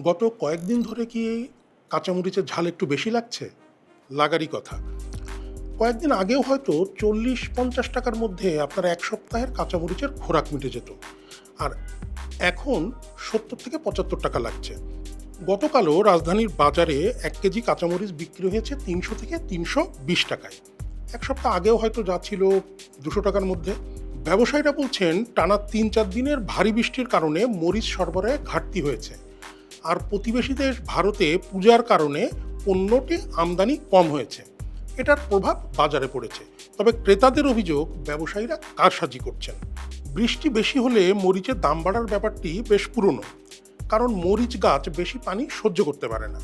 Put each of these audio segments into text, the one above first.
গত কয়েকদিন ধরে কি কাঁচামরিচের ঝাল একটু বেশি লাগছে? লাগারই কথা। কয়েকদিন আগেও হয়তো চল্লিশ পঞ্চাশ টাকার মধ্যে আপনার এক সপ্তাহের কাঁচামরিচের খোরাক মিটে যেত। আর এখন সত্তর থেকে পঁচাত্তর টাকা লাগছে। গতকালও রাজধানীর বাজারে এক কেজি কাঁচামরিচ বিক্রি হয়েছে তিনশো থেকে তিনশো বিশ টাকায়। এক সপ্তাহ আগেও হয়তো যা ছিল দুশো টাকার মধ্যে। ব্যবসায়ীরা বলছেন, টানা তিন চার দিনের ভারী বৃষ্টির কারণে মরিচ সরবরাহে ঘাটতি হয়েছে। আর প্রতিবেশী দেশ ভারতে পূজার কারণে পণ্যটি আমদানি কম হয়েছে। এটার প্রভাব বাজারে পড়েছে। তবে ক্রেতাদের অভিযোগ, ব্যবসায়ীরা কারসাজি করছেন। বৃষ্টি বেশি হলে মরিচের দাম বাড়ার ব্যাপারটি বেশ পুরনো। কারণ মরিচ গাছ বেশি পানি সহ্য করতে পারে না।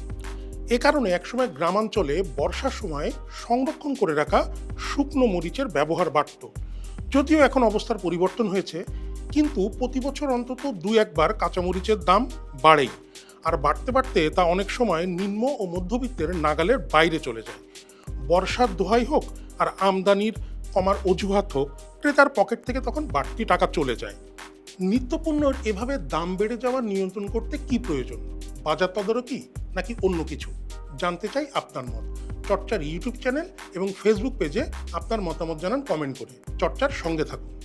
এ কারণে একসময় গ্রামাঞ্চলে বর্ষার সময় সংরক্ষণ করে রাখা শুকনো মরিচের ব্যবহার বাড়ত। যদিও এখন অবস্থার পরিবর্তন হয়েছে, কিন্তু প্রতি বছর অন্তত দু একবার কাঁচামরিচের দাম বাড়েই। আর বাড়তে বাড়তে তা অনেক সময় নিম্ন ও মধ্যবিত্তের নাগালের বাইরে চলে যায়। বর্ষার দোহাই হোক আর আমদানির কমার অজুহাত হোক, ক্রেতার পকেট থেকে তখন বাড়তি টাকা চলে যায়। নিত্যপণ্যের এভাবে দাম বেড়ে যাওয়া নিয়ন্ত্রণ করতে কি প্রয়োজন? বাজার তদারকি নাকি অন্য কিছু? জানতে চাই আপনার মত। চর্চার ইউটিউব চ্যানেল এবং ফেসবুক পেজে আপনার মতামত জানান কমেন্ট করে। চর্চার সঙ্গে থাকুন।